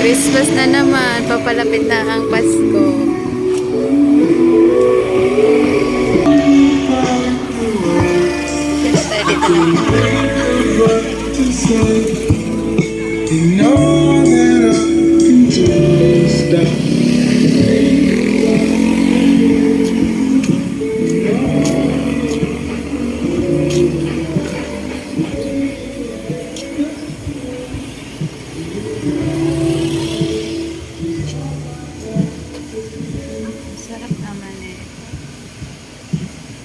Christmas na naman. Papalapit na ang Pasko. Dito tayo.